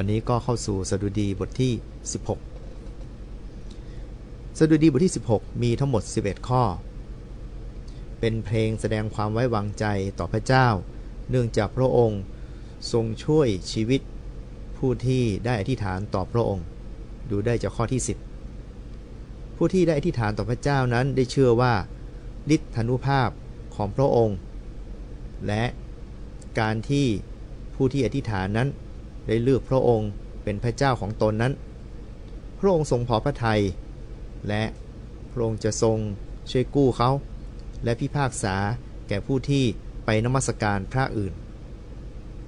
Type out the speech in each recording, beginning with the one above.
วันนี้ก็เข้าสู่สดุดีบทที่ 16 สดุดีบทที่ 16 มีทั้งหมด 11 ข้อ เป็นเพลงแสดงความไว้วางใจต่อพระเจ้า เนื่องจากพระองค์ทรงช่วยชีวิตผู้ที่ได้อธิษฐานต่อพระองค์ ดูได้จากข้อที่ 10 ผู้ที่ได้อธิษฐานต่อพระเจ้านั้นได้เชื่อว่าฤทธานุภาพของพระองค์ และการที่ผู้ที่อธิษฐานนั้น ได้เลือกพระองค์เป็นพระเจ้าของตนนั้น พระองค์ทรงพอพระทัยและพระองค์จะทรงช่วยกู้เขา และพิพากษาแก่ผู้ที่ไปนมัสการพระอื่น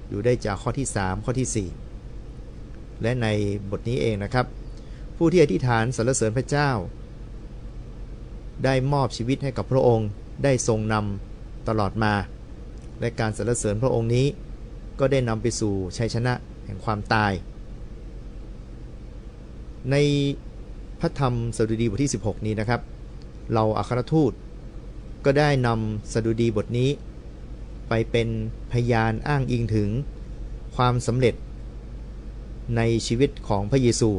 อยู่ได้จากข้อที่ 3 ข้อที่ 4 และในบทนี้เองนะครับ ผู้ที่อธิษฐานสรรเสริญพระเจ้า ได้มอบชีวิตให้กับพระองค์ได้ทรงนำตลอดมา และการสรรเสริญพระองค์นี้ก็ได้นำไปสู่ชัยชนะ ห่งความตาย ในพระธรรมสดุดีบทที่ 16 นี้นะครับ เราอัครทูตก็ได้นำสดุดีบทนี้ ไปเป็นพยานอ้างอิงถึงความสำเร็จ ในชีวิตของพระเยซู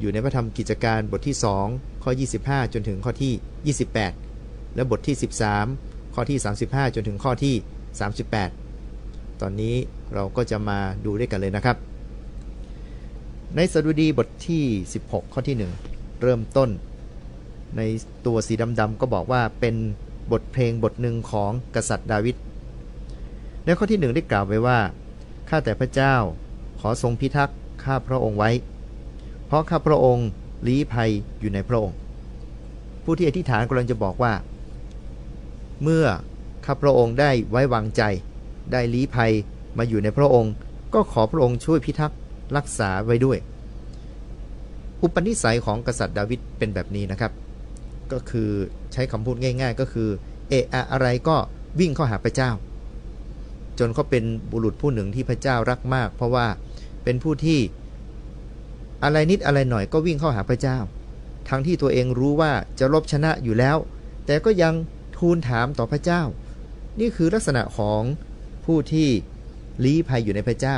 อยู่ในพระธรรมกิจการบทที่ 2 ข้อ 25 จนถึงข้อที่ 28 และบทที่ 13 ข้อที่ 35 จนถึงข้อที่ 38 ตอนนี้เราก็จะมาดูด้วยกันเลยนะครับ ในสดุดีบทที่ 16 ข้อที่ 1 เริ่มต้น ในตัวสีดำๆก็บอกว่าเป็นบทเพลงบทหนึ่งของกษัตริย์ดาวิดในข้อที่หนึ่งได้กล่าวไว้ว่า ข้าแต่พระเจ้าขอทรงพิทักษ์ข้าพระองค์ไว้ เพราะข้าพระองค์ลี้ภัยอยู่ในพระองค์ ผู้ที่อธิษฐานกำลังจะบอกว่า เมื่อข้าพระองค์ได้ไว้วางใจ ได้ลี้ภัยมาอยู่ในพระองค์ ก็ขอพระองค์ช่วยพิทักษ์รักษาไว้ด้วย อุปนิสัยของกษัตริย์ดาวิดเป็นแบบนี้นะครับ ก็คือใช้คำพูดง่าย ๆ ก็คือเอะอะอะไรก็วิ่งเข้าหาพระเจ้า จนเขาเป็นบุรุษผู้หนึ่งที่พระเจ้ารักมาก เพราะว่าเป็นผู้ที่อะไรนิดอะไรหน่อยก็วิ่งเข้าหาพระเจ้า ทั้งที่ตัวเองรู้ว่าจะลบชนะอยู่แล้ว แต่ก็ยังทูลถามต่อพระเจ้า นี่คือลักษณะของ ผู้ที่ลี้ภัยอยู่ในพระเจ้า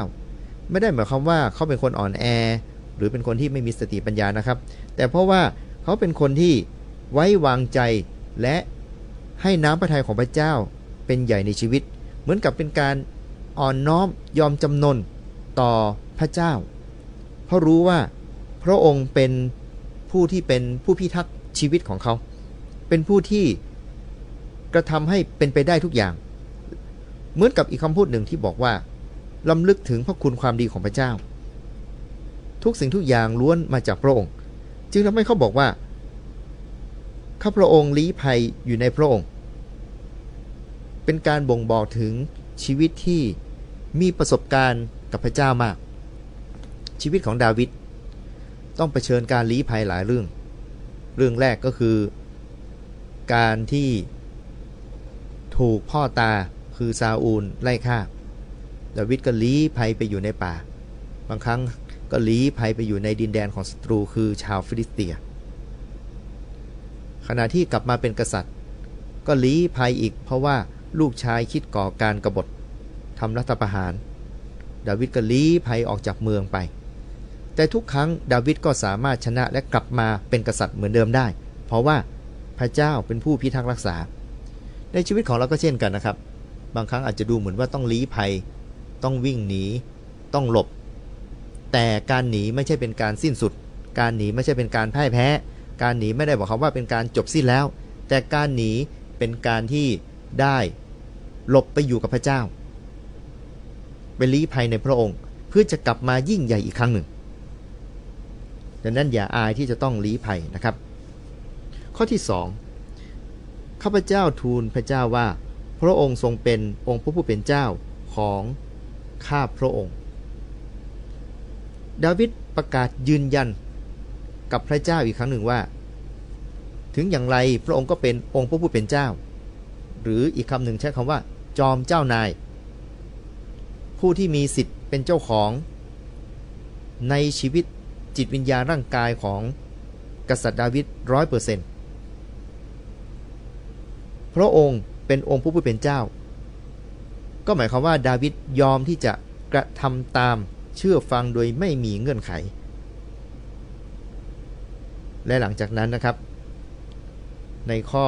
ไม่ได้หมายความว่าเขาเป็นคนอ่อนแอ หรือเป็นคนที่ไม่มีสติปัญญานะครับ แต่เพราะว่าเขาเป็นคนที่ไว้วางใจและให้น้ำพระทัยของพระเจ้าเป็นใหญ่ในชีวิต เหมือนกับเป็นการอ่อนน้อมยอมจำนนต่อพระเจ้า เพราะรู้ว่าพระองค์เป็นผู้ที่เป็นผู้พิทักษ์ชีวิตของเขา เป็นผู้ที่กระทำให้เป็นไปได้ทุกอย่าง เหมือนกับอีกคำพูดหนึ่งที่บอกว่าลำลึกถึงพระคุณความดีของพระเจ้า ทุกสิ่งทุกอย่างล้วนมาจากพระองค์ จึงทำให้เขาบอกว่าข้าพระองค์ลี้ภัยอยู่ในพระองค์ เป็นการบ่งบอกถึงชีวิตที่มีประสบการณ์กับพระเจ้ามาก ชีวิตของดาวิดต้องเผชิญการลี้ภัยหลายเรื่อง เรื่องแรกก็คือ การที่ถูกพ่อตา คือซาอูลไล่ฆ่า ดาวิดก็ลี้ภัยไปอยู่ในป่า บางครั้งก็ลี้ภัยไปอยู่ในดินแดนของศัตรูคือชาวฟิลิสเตีย ขณะที่กลับมาเป็นกษัตริย์ ก็ลี้ภัยอีกเพราะว่าลูกชายคิดก่อการกรบฏทำรัฐประหาร ดาวิดก็ลี้ภัยออกจากเมืองไป แต่ทุกครั้งดาวิดก็สามารถชนะและกลับมาเป็นกษัตริย์เหมือนเดิมได้ เพราะว่าพระเจ้าเป็นผู้พิทักษ์รักษา ในชีวิตของเราก็เช่นกันนะครับ บางครั้งอาจจะดูเหมือนว่าต้องลี้ภัย ต้องวิ่งหนี ต้องหลบ แต่การหนีไม่ใช่เป็นการสิ้นสุด การหนีไม่ใช่เป็นการพ่ายแพ้ การหนีไม่ได้บอกคำว่าเป็นการจบสิ้นแล้ว แต่การหนีเป็นการที่ได้หลบไปอยู่กับพระเจ้าไปลี้ภัยในพระองค์ เพื่อจะกลับมายิ่งใหญ่อีกครั้งหนึ่ง ดังนั้นอย่าอายที่จะต้องลี้ภัยนะครับ ข้อที่สองข้าพเจ้าทูลพระเจ้าว่า พระองค์ทรงเป็นองค์พระผู้เป็นเจ้าของข้าพระองค์ ดาวิดประกาศยืนยันกับพระเจ้าอีกครั้งหนึ่งว่า ถึงอย่างไรพระองค์ก็เป็นองค์พระผู้เป็นเจ้า หรืออีกคำหนึ่งใช้คำว่า จอมเจ้านาย ผู้ที่มีสิทธิ์เป็นเจ้าของ ในชีวิตจิตวิญญาณร่างกายของกษัตริย์ดาวิดร้อยเปอร์เซ็นต์พระองค์ เป็นองค์ผู้เป็นเจ้า ก็หมายความว่าดาวิดยอมที่จะกระทำตามเชื่อฟังโดยไม่มีเงื่อนไข และหลังจากนั้นนะครับ ในข้อ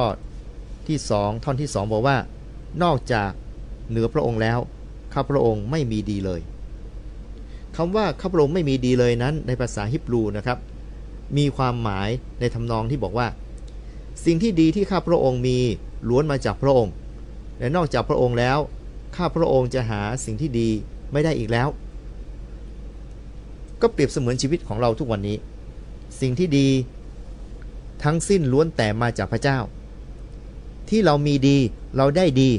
ที่สองท่อนที่สองบอกว่า นอกจากเหนือพระองค์แล้วข้าพระองค์ไม่มีดีเลยคำว่าข้าพระองค์ไม่มีดีเลยนั้น ในภาษาฮิบรูนะครับ มีความหมายในทำนองที่บอกว่า สิ่งที่ดีที่ข้าพระองค์มีล้วนมาจากพระองค์ และนอกจากพระองค์แล้ว ข้าพระองค์จะหาสิ่งที่ดีไม่ได้อีกแล้ว ก็เปรียบเสมือนชีวิตของเราทุกวันนี้ สิ่งที่ดี ทั้งสิ้นล้วนแต่มาจากพระเจ้า ที่เรามีดีเราได้ดี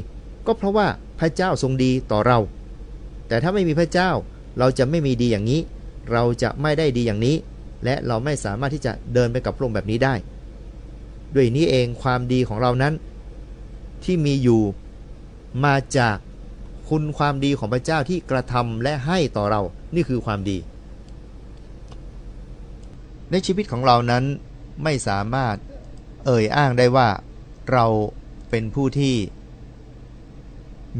ก็เพราะว่าพระเจ้าทรงดีต่อเรา แต่ถ้าไม่มีพระเจ้าเราจะไม่มีดีอย่างนี้ เราจะไม่ได้ดีอย่างนี้ และเราไม่สามารถที่จะเดินไปกับพระองค์แบบนี้ได้ ด้วยนี้เองความดีของเรานั้น ที่มีอยู่มาจากคุณความดีของพระเจ้าที่กระทำและให้ต่อเรา นี่คือความดี ในชีวิตของเรานั้นไม่สามารถเอ่ยอ้างได้ว่าเราเป็นผู้ที่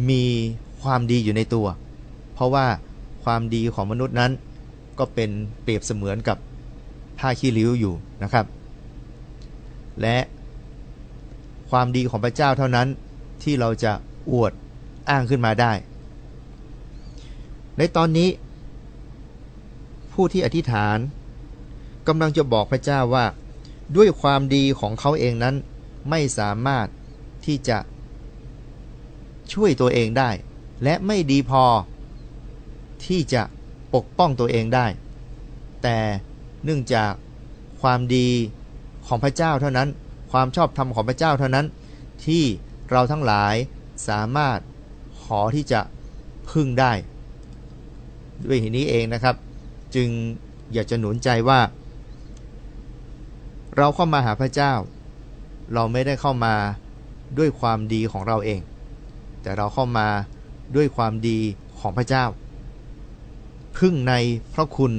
มีความดีอยู่ในตัว เพราะว่าความดีของมนุษย์นั้นก็เป็นเปรียบเสมือนกับผ้าขี้ริ้วอยู่นะครับ และความดีของพระเจ้าเท่านั้นที่เราจะอวดอ้างขึ้นมาได้ ในตอนนี้ ผู้ที่อธิษฐานกำลังจะบอกพระเจ้าว่า ด้วยความดีของเขาเองนั้นไม่สามารถที่จะช่วยตัวเองได้ และไม่ดีพอที่จะปกป้องตัวเองได้ แต่เนื่องจากความดี ของพระเจ้าเท่านั้น ความชอบธรรมของพระเจ้าเท่านั้น ที่เราทั้งหลายสามารถขอที่จะพึ่งได้ ด้วยเหตุนี้เองนะครับ จึงอยากจะหนุนใจว่า เราเข้ามาหาพระเจ้า เราไม่ได้เข้ามาด้วยความดีของเราเอง แต่เราเข้ามาด้วยความดีของพระเจ้า พึ่งในพระคุณ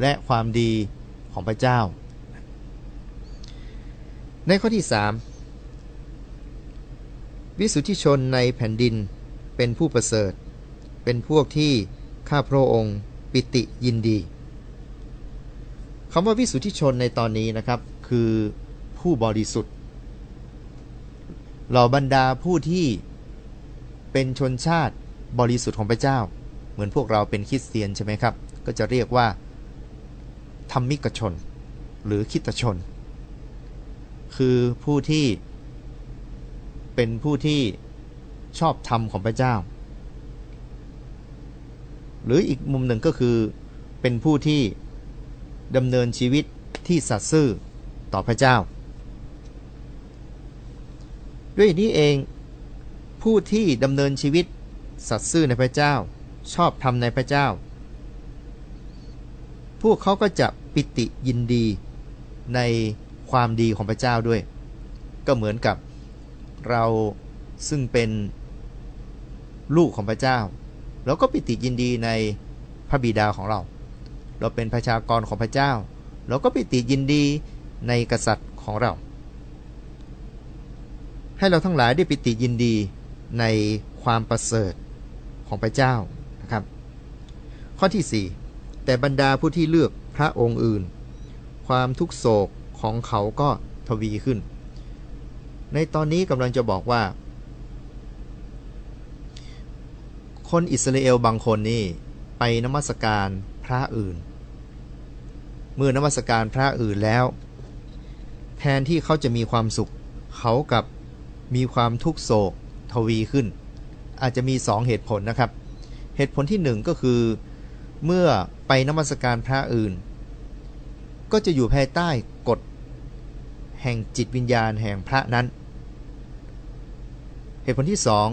และความดีของพระเจ้า ในข้อที่ 3 วิสุทธิชนในแผ่นดินเป็นผู้ประเสริฐ เป็นพวกที่ข้าพระองค์ปิติยินดีคำว่าวิสุทธิชนในตอนนี้นะครับ คือผู้บริสุทธิ์เหล่าบรรดาผู้ที่เป็นชนชาติบริสุทธิ์ของพระเจ้า เหมือนพวกเราเป็นคริสเตียนใช่ไหมครับ ก็จะเรียกว่าธรรมิกชน หรือคิตชน คือผู้ที่เป็นผู้ที่ชอบธรรมของพระเจ้า หรืออีกมุมหนึ่งก็คือเป็นผู้ที่ดำเนินชีวิตที่สัตย์ซื่อต่อพระเจ้า ด้วยนี้เองผู้ที่ดำเนินชีวิตสัตย์ซื่อในพระเจ้า ชอบทำในพระเจ้า พวกเขาก็จะปิติยินดีใน ความดีของพระเจ้าด้วย ก็เหมือนกับเราซึ่งเป็นลูกของพระเจ้าเราก็ปิติยินดีในพระบิดาของเรา เราเป็นประชากรของพระเจ้า เราก็ปิติยินดีในกษัตริย์ของเรา ให้เราทั้งหลายได้ปิติยินดีในความประเสริฐของพระเจ้านะครับ ข้อที่ 4 แต่บรรดาผู้ที่เลือกพระองค์อื่น ความทุกโศก ของเขาก็ทวีขึ้น ในตอนนี้กำลังจะบอกว่า คนอิสราเอลบางคนนี่ไปนมัสการพระอื่น เมื่อนมัสการพระอื่นแล้ว แทนที่เขาจะมีความสุข เขากับมีความทุกโศกทวีขึ้น อาจจะมีสองเหตุผลนะครับ เหตุผลที่หนึ่งก็คือ เมื่อไปนมัสการพระอื่น ก็จะอยู่ภายใต้กฎ แห่งจิตวิญญาณแห่งพระนั้น เหตุผลที่สอง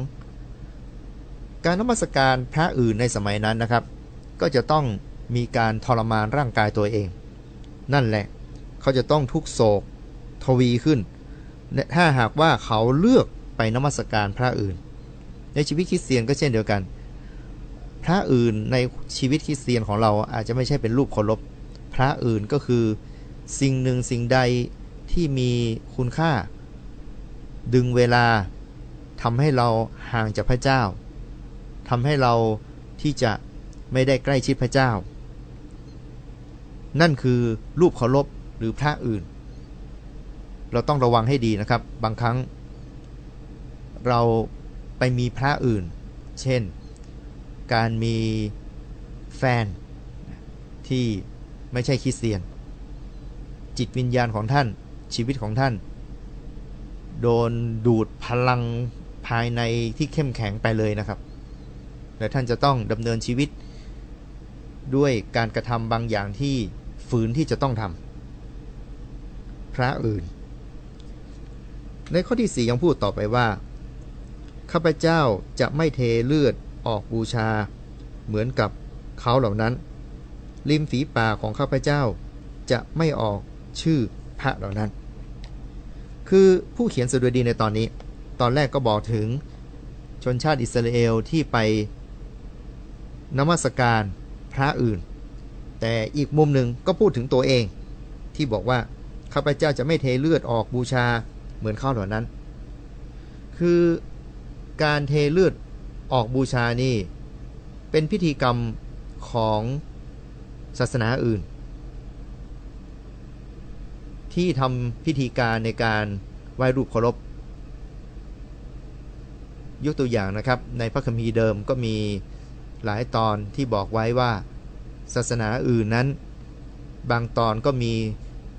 การนมัสการพระอื่นในสมัยนั้นนะครับ ก็จะต้องมีการทรมานร่างกายตัวเอง นั่นแหละเขาจะต้องทุกโศกทวีขึ้น ถ้าหากว่าเขาเลือกไปนมัสการพระอื่น ในชีวิตคริสเตียนก็เช่นเดียวกัน พระอื่นในชีวิตคริสเตียนของเราอาจจะไม่ใช่เป็นรูปเคารพพระอื่นก็คือสิ่งหนึ่งสิ่งใด ที่มีคุณค่า ดึงเวลาทำให้เราห่างจากพระเจ้าทำให้เราที่จะไม่ได้ใกล้ชิดพระเจ้า นั่นคือรูปเคารพหรือพระอื่น เราต้องระวังให้ดีนะครับ บางครั้ง เราไปมีพระอื่น เช่น การมีแฟนที่ไม่ใช่คริสเตียน จิตวิญญาณของท่าน ชีวิตของท่าน โดนดูดพลังภายในที่เข้มแข็งไปเลยนะครับ และท่านจะต้องดำเนินชีวิต ด้วยการกระทำบางอย่างที่ฝืนที่จะต้องทำพระอื่น ในข้อที่4ยังพูดต่อไปว่าข้าพเจ้าจะไม่เทเลือดออกบูชา เหมือนกับเขาเหล่านั้น ริมฝีปากของข้าพเจ้าจะไม่ออกชื่อ ระเหล่านั้น คือผู้เขียนสดุดีในตอนนี้ ตอนแรกก็บอกถึงชนชาติอิสราเอลที่ไปนมัสการพระอื่น แต่อีกมุมหนึ่งก็พูดถึงตัวเอง ที่บอกว่าข้าพเจ้าจะไม่เทเลือดออกบูชาเหมือนข้าเหล่านั้น คือการเทเลือดออกบูชานี่ เป็นพิธีกรรมของศาสนาอื่น ที่ทำพิธีการในการไหว้รูปเคารพยกตัวอย่างนะครับ ในพระคัมภีร์เดิมก็มีหลายตอนที่บอกไว้ว่า ศาสนาอื่นนั้น บางตอนก็มี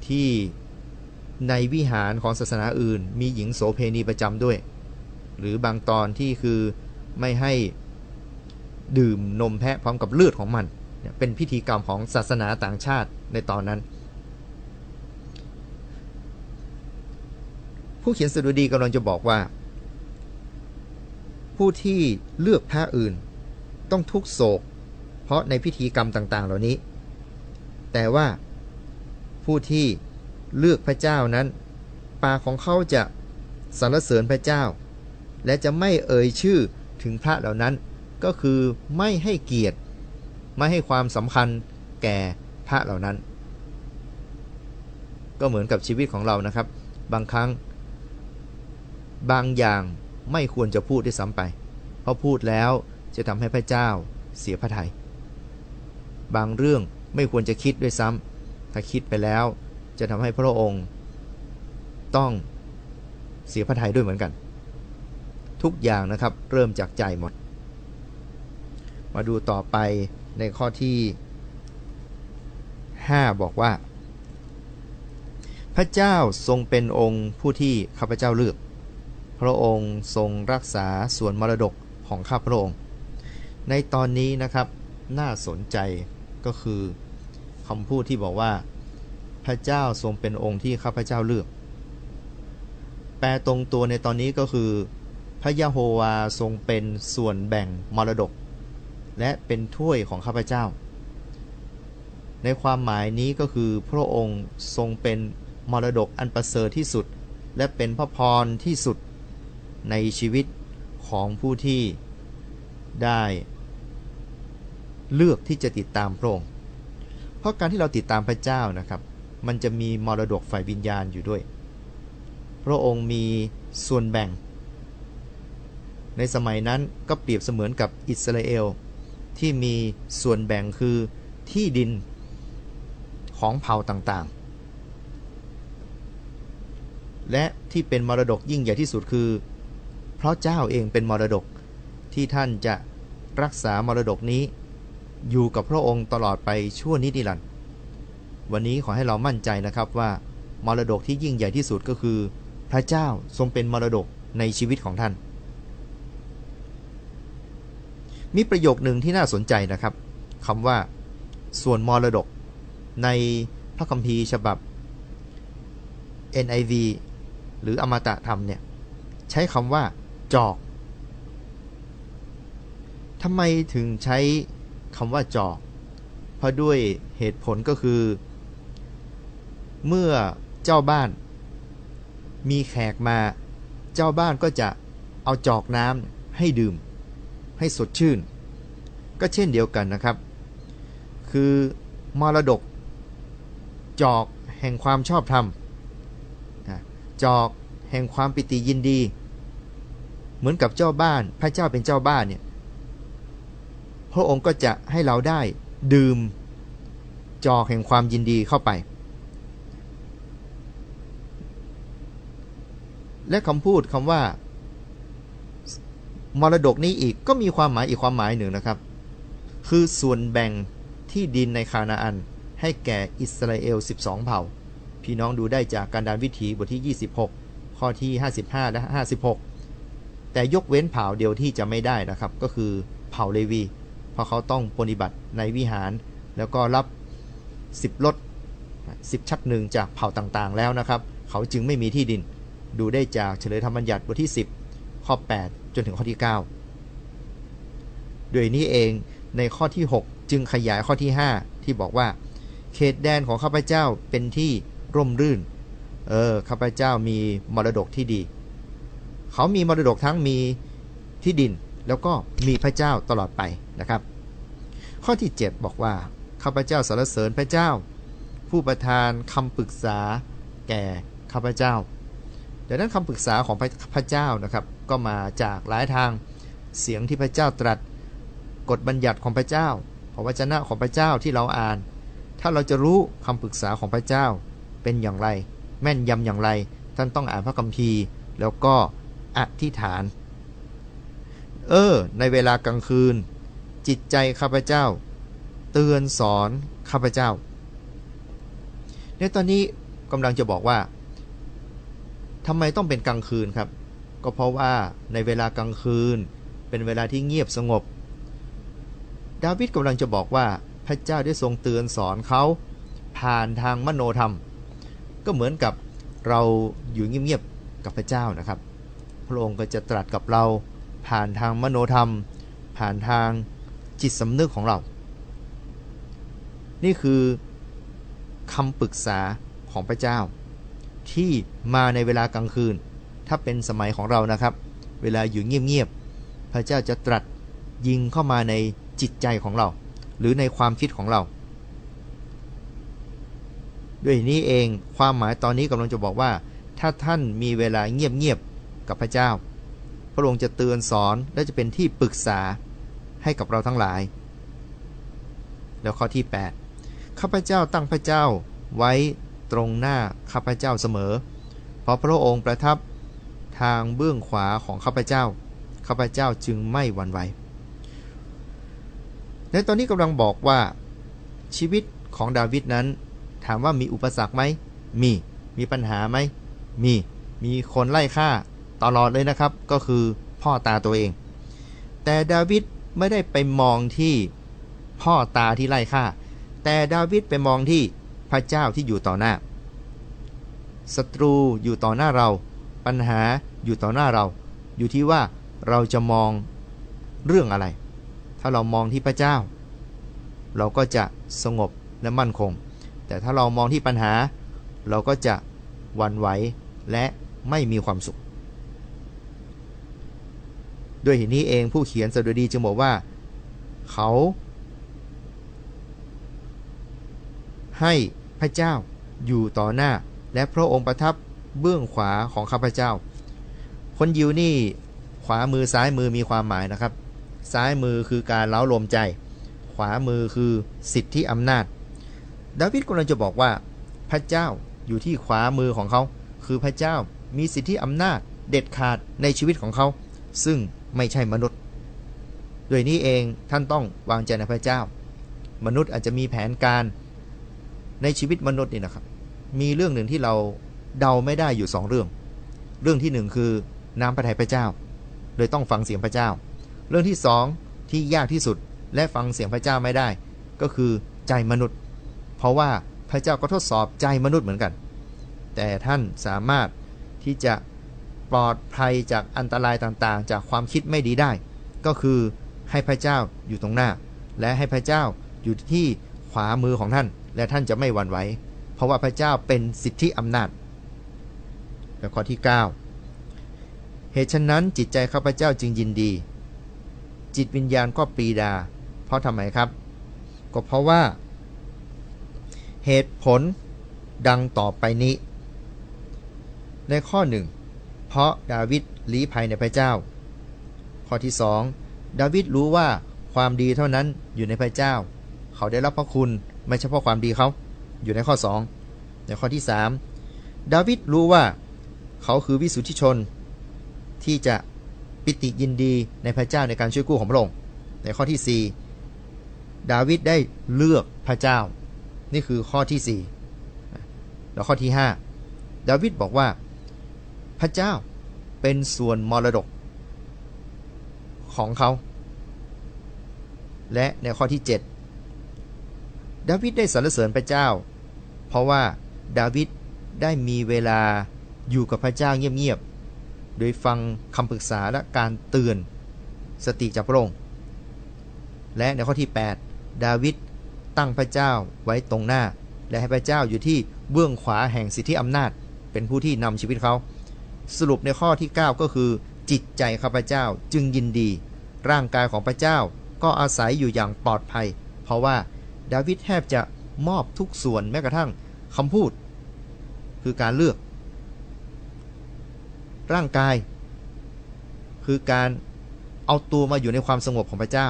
ที่ในวิหารของศาสนาอื่น มีหญิงโสเพณีประจำด้วย หรือบางตอนที่คือไม่ให้ดื่มนมแพะพร้อมกับเลือดของมัน เป็นพิธีกรรมของศาสนาต่างชาติในตอนนั้น ผู้เขียนสดุดีกำลังจะบอกว่า ผู้ที่เลือกพระอื่น ต้องทุกโศก เพราะในพิธีกรรมต่าง ๆ เหล่านี้ แต่ว่าผู้ที่เลือกพระเจ้านั้นปากของเขาจะสรรเสริญพระเจ้า และจะไม่เอ่ยชื่อถึงพระเหล่านั้น ก็คือไม่ให้เกียรติ ไม่ให้ความสำคัญแก่พระเหล่านั้น ก็เหมือนกับชีวิตของเรานะครับ บางครั้ง บางอย่างไม่ควรจะพูดด้วยซ้ำไป เพราะพูดแล้วจะทำให้พระเจ้าเสียพระทยัย บางเรื่องไม่ควรจะคิดด้วยซ้ำ ถ้าคิดไปแล้วจะทำให้พระองค์ ต้องเสียพระทัยด้วยเหมือนกัน ทุกอย่างนะครับเริ่มจากใจหมด มาดูต่อไปในข้อที่ 5 บอกว่า พระเจ้าทรงเป็นองค์ผู้ที่ข้าพเจ้าเลือก พระองค์ทรงรักษาส่วนมรดกของข้าพระองค์ ในตอนนี้นะครับน่าสนใจก็คือคำพูดที่บอกว่า พระเจ้าทรงเป็นองค์ที่ข้าพเจ้าเลือก แปลตรงตัวในตอนนี้ก็คือ พระยะโฮวาทรงเป็นส่วนแบ่งมรดก และเป็นถ้วยของข้าพเจ้า ในความหมายนี้ก็คือพระองค์ทรงเป็นมรดกอันประเสริฐที่สุด และเป็นพระพรที่สุด ในชีวิตของผู้ที่ได้เลือกที่จะติดตามพระองค์เพราะการที่เราติดตามพระเจ้านะครับ มันจะมีมรดกฝ่ายวิญญาณอยู่ด้วย พระองค์มีส่วนแบ่ง ในสมัยนั้นก็เปรียบเสมือนกับอิสราเอล ที่มีส่วนแบ่งคือที่ดินของเผ่าต่างๆ และที่เป็นมรดกยิ่งใหญ่ที่สุดคือ เพราะเจ้าเองเป็นมรดกที่ท่านจะรักษามรดกนี้ อยู่กับพระองค์ตลอดไปชั่วนิรันดร์วันนี้ขอให้เรามั่นใจนะครับว่ามรดกที่ยิ่งใหญ่ที่สุดก็คือ พระเจ้าทรงเป็นมรดกในชีวิตของท่าน มีประโยคหนึ่งที่น่าสนใจนะครับคำว่า ส่วนมรดก ในพระคัมภีร์ฉบับ NIV หรืออมตะธรรมเนี่ย ใช้คำว่า จอกทำไมถึงใช้คำว่าจอก เพราะด้วยเหตุผลก็คือ เมื่อเจ้าบ้าน มีแขกมา เจ้าบ้านก็จะเอาจอกน้ำให้ดื่ม ให้สดชื่น ก็เช่นเดียวกันนะครับ คือมรดก จอกแห่งความชอบธรรมจอกแห่งความปิติยินดี เหมือนกับเจ้าบ้านพระเจ้าเป็นเจ้าบ้านเนี่ยพระองค์ก็จะให้เราได้ดื่มจอกแห่งความยินดีเข้าไป และคำพูดคำว่า มรดกนี้อีกก็มีความหมายอีกความหมายหนึ่งนะครับ คือส่วนแบ่งที่ดินในคานาอัน ให้แก่อิสราเอล 12 เผ่า พี่น้องดูได้จากการดานวิถีบทที่ 26 ข้อที่ 55 และ 56 แต่ยกเว้นเผ่าเดียวที่จะไม่ได้นะครับ ก็คือเผ่าเลวี เพราะเขาต้องปฏิบัติในวิหาร แล้วก็รับ 10ลด10 ชักหนึ่งจากเผ่าต่างๆ แล้วนะครับ เขาจึงไม่มีที่ดิน ดูได้จากเฉลยธรรมบัญญัติบทที่ 10 ข้อ 8 จนถึงข้อที่9โดยนี้เองในข้อที่ 6 จึงขยายข้อที่ 5 ที่บอกว่า เขตแดนของข้าพเจ้าเป็นที่ร่มรื่น เออข้าพเจ้ามีมรดกที่ดี เขามีมรดกทั้งมีที่ดินแล้วก็มีพระเจ้าตลอดไปนะครับ ข้อที่ 7 บอกว่าข้าพเจ้าสรรเสริญพระเจ้า ผู้ประทานคำปรึกษาแก่ข้าพเจ้าดังนั้นคำปรึกษาของพระเจ้านะครับ ก็มาจากหลายทางเสียงที่พระเจ้าตรัส กฎบัญญัติของพระเจ้าพระวจนะของพระเจ้าที่เราอ่าน ถ้าเราจะรู้คำปรึกษาของพระเจ้าเป็นอย่างไร แม่นยำอย่างไร ท่านต้องอ่านพระคัมภีร์ แล้วก็ อธิษฐาน เออ ในเวลากลางคืน จิตใจข้าพเจ้า เตือนสอนข้าพเจ้า ในตอนนี้กำลังจะบอกว่าทำไมต้องเป็นกลางคืนครับ ก็เพราะว่าในเวลากลางคืน เป็นเวลาที่เงียบสงบ ดาวิดกำลังจะบอกว่าพระเจ้าได้ทรงเตือนสอนเขาผ่านทางมโนธรรม ก็เหมือนกับเราอยู่เงียบๆกับพระเจ้านะครับ พระองค์ก็จะตรัสกับเรา ผ่านทางมโนธรรม ผ่านทางจิตสำนึกของเรา นี่คือคำปรึกษาของพระเจ้า ที่มาในเวลากลางคืน ถ้าเป็นสมัยของเรานะครับ เวลาอยู่เงียบๆพระเจ้าจะตรัสยิงเข้ามาในจิตใจของเรา หรือในความคิดของเรา ด้วยนี้เองความหมายตอนนี้กำลังจะบอกว่า ถ้าท่านมีเวลาเงียบๆ กับพระเจ้า พระองค์จะเตือนสอนและจะเป็นที่ปรึกษาให้กับเราทั้งหลาย แล้วข้อที่ 8 ข้าพเจ้าตั้งพระเจ้าไว้ตรงหน้าข้าพเจ้าเสมอ เพราะพระองค์ประทับทางเบื้องขวาของข้าพเจ้า ข้าพเจ้าจึงไม่หวั่นไหว ในตอนนี้กำลังบอกว่าชีวิตของดาวิดนั้น ถามว่ามีอุปสรรคไหม มี มีปัญหาไหม มี มีคนไล่ฆ่า ตลอดเลยนะครับ ก็คือพ่อตาตัวเอง แต่ดาวิดไม่ได้ไปมองที่พ่อตาที่ไล่ฆ่า แต่ดาวิดไปมองที่พระเจ้าที่อยู่ต่อหน้าศัตรูอยู่ต่อหน้าเรา ปัญหาอยู่ต่อหน้าเรา อยู่ที่ว่าเราจะมองเรื่องอะไร ถ้าเรามองที่พระเจ้า เราก็จะสงบและมั่นคง แต่ถ้าเรามองที่ปัญหา เราก็จะวันไหวและไม่มีความสุข ด้วยเหตุนี้เองผู้เขียนสดุดีจึงบอกว่า เขา ให้พระเจ้าอยู่ต่อหน้า และพระองค์ประทับเบื้องขวาของข้าพเจ้า คนยิวนี่ขวามือซ้ายมือมีความหมายนะครับ ซ้ายมือคือการเล้าลมใจ ขวามือคือสิทธิอำนาจ ดาวิดกำลังจะบอกว่า พระเจ้าอยู่ที่ขวามือของเขา คือพระเจ้ามีสิทธิอำนาจเด็ดขาดในชีวิตของเขา ซึ่ง ไม่ใช่มนุษย์ด้วยนี้เองท่านต้องวางใจในพระเจ้า มนุษย์อาจจะมีแผนการในชีวิตมนุษย์นี่นะครับ มีเรื่องหนึ่งที่เราเดาไม่ได้อยู่สองเรื่อง เรื่องที่หนึ่งคือน้ำพระทัยพระเจ้าโดยต้องฟังเสียงพระเจ้า เรื่องที่สองที่ยากที่สุดและฟังเสียงพระเจ้าไม่ได้ ก็คือใจมนุษย์ เพราะว่าพระเจ้าก็ทดสอบใจมนุษย์เหมือนกัน แต่ท่านสามารถที่จะ ปลอดภัยจากอันตรายต่างๆ จากความคิดไม่ดีได้ ก็คือให้พระเจ้าอยู่ตรงหน้า และให้พระเจ้าอยู่ที่ขวามือของท่าน และท่านจะไม่หวั่นไหวเพราะว่าพระเจ้าเป็นสิทธิอำนาจ และข้อที่ 9 เหตุฉะนั้นจิตใจข้าพเจ้าจึงยินดี จิตวิญญาณก็ปรีดา เพราะทำไมครับ ก็เพราะว่า เหตุผลดังต่อไปนี้ ในข้อหนึ่ง ราะดาวิดลี้ภัยในพระเจ้า ข้อที่สองดาวิดรู้ว่าความดีเท่านั้นอยู่ในพระเจ้า เขาได้รับพระคุณไม่เฉพาะความดีเขาอยู่ในข้อ 2 ในข้อที่ 3 ดาวิดรู้ว่าเขาคือวิสุทธิชน ที่จะปิติยินดีในพระเจ้าในการช่วยกู้ของพระองค์ในข้อที่ 4 ดาวิดได้เลือกพระเจ้า นี่คือข้อที่ 4 แล้วข้อที่ 5 ดาวิดบอกว่า พระเจ้าเป็นส่วนมรดกของเขา และในข้อที่ 7 ดาวิดได้สรรเสริญพระเจ้า เพราะว่าดาวิดได้มีเวลาอยู่กับพระเจ้าเงียบๆ โดยฟังคำปรึกษาและการเตือนสติจากพระองค์ และในข้อที่ 8 ดาวิดตั้งพระเจ้าไว้ตรงหน้า และให้พระเจ้าอยู่ที่เบื้องขวาแห่งสิทธิอำนาจ เป็นผู้ที่นำชีวิตเขา สรุปในข้อที่ 9 ก็คือ จิตใจข้าพเจ้าจึงยินดี ร่างกายของพระเจ้าก็อาศัยอยู่อย่างปลอดภัย เพราะว่าดาวิดแทบจะมอบทุกส่วนแม้กระทั่งคำพูด คือการเลือก ร่างกาย คือการเอาตัวมาอยู่ในความสงบของพระเจ้า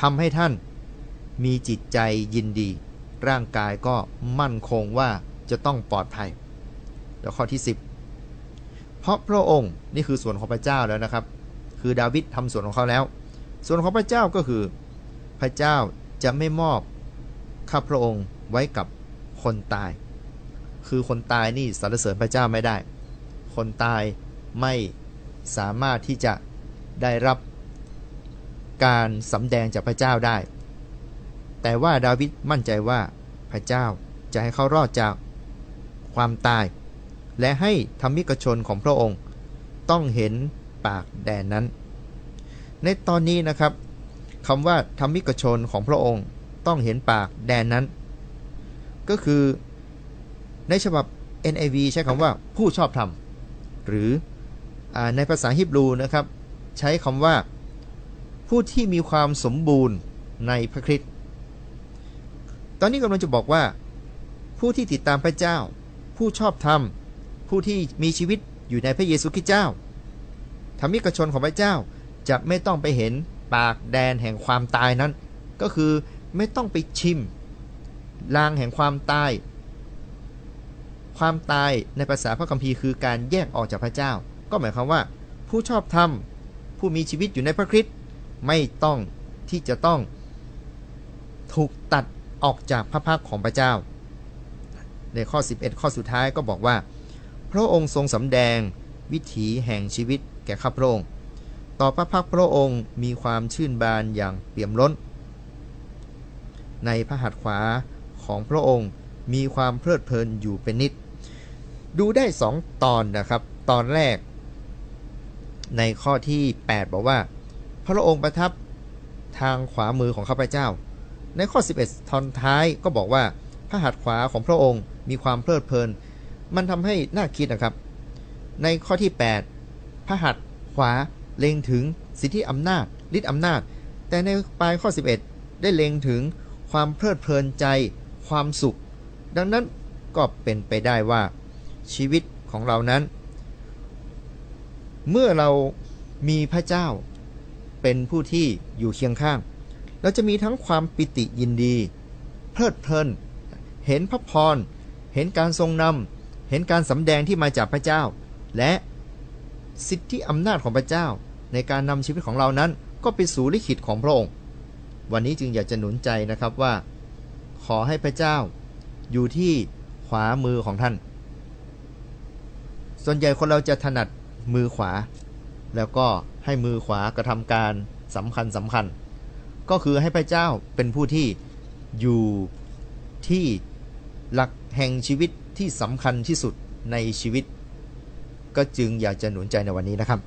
ทำให้ท่านมีจิตใจยินดี ร่างกายก็มั่นคงว่าจะต้องปลอดภัย แล้วข้อที่ 10 เพราะพระองค์นี่คือส่วนของพระเจ้าแล้วนะครับ คือดาวิดทำส่วนของเขาแล้ว ส่วนของพระเจ้าก็คือพระเจ้าจะไม่มอบข้าพระองค์ไว้กับคนตาย คือคนตายนี่สรรเสริญพระเจ้าไม่ได้ คนตายไม่สามารถที่จะได้รับการสำแดงจากพระเจ้าได้ แต่ว่าดาวิดมั่นใจว่าพระเจ้าจะให้เขารอดจากความตาย และให้ธรรมิกชนของพระองค์ ต้องเห็นปากแดนนั้น ในตอนนี้นะครับคำว่าธรรมิกชนของพระองค์ต้องเห็นปากแดนนั้น ก็คือในฉบับ NIV ใช้คำว่าผู้ชอบธรรม หรืออในภาษาฮิบรูนะครับ ใช้คำว่า ผู้ที่มีความสมบูรณ์ในพระคริสต์ตอนนี้กำลังจะบอกว่า ผู้ที่ติดตามพระเจ้า ผู้ชอบธรรม ผู้ที่มีชีวิตอยู่ในพระเยซูคริสต์เจ้าธรรมิกชนของพระเจ้าจะไม่ต้องไปเห็นปากแดนแห่งความตายนั้น ก็คือไม่ต้องไปชิมลางแห่งความตาย ความตายในภาษาพระคัมภีร์คือการแยกออกจากพระเจ้า ก็หมายความว่า ผู้ชอบธรรม ผู้มีชีวิตอยู่ในพระคริสต์ไม่ต้องที่จะต้อง ถูกตัดออกจากพระพักของพระเจ้า ในข้อ 11 ข้อสุดท้ายก็บอกว่า พระองค์ทรงสำแดง วิถีแห่งชีวิตแก่ข้าพระองค์ ต่อพระพักพระองค์มีความชื่นบานอย่างเปี่ยมล้น ในพระหัตถ์ขวาของพระองค์มีความเพลิดเพลินอยู่เป็นนิด ดูได้สองตอนนะครับ ตอนแรก ในข้อที่ 8 บอกว่า พระองค์ประทับทางขวามือของข้าพเจ้า ในข้อ 11 ตอนท้ายก็บอกว่าพระหัตถ์ขวาของพระองค์มีความเพลิดเพลิน มันทำให้น่าคิดนะครับ ในข้อที่ 8 พระหัตถ์ขวาเล็งถึงสิทธิอำนาจฤทธิอำนาจ แต่ในปลายข้อ 11 ได้เล็งถึงความเพลิดเพลินใจ ความสุข ดังนั้นก็เป็นไปได้ว่าชีวิตของเรานั้น เมื่อเรามีพระเจ้า เป็นผู้ที่อยู่เคียงข้าง เราจะมีทั้งความปิติยินดี เพลิดเพลิน เห็นพระพร เห็นการทรงนำ เห็นการสำแดงที่มาจากพระเจ้า และสิทธิอำนาจของพระเจ้า ในการนำชีวิตของเรานั้นก็ไปสู่ลิขิตของพระองค์ วันนี้จึงอยากจะหนุนใจนะครับว่า ขอให้พระเจ้า อยู่ที่ขวามือของท่าน ส่วนใหญ่คนเราจะถนัดมือขวา แล้วก็ให้มือขวากระทำการสำคัญสำคัญ ก็คือให้พระเจ้าเป็นผู้ที่อยู่ที่หลักแห่งชีวิต ที่สำคัญที่สุดในชีวิต ก็จึงอยากจะหนุนใจในวันนี้นะครับ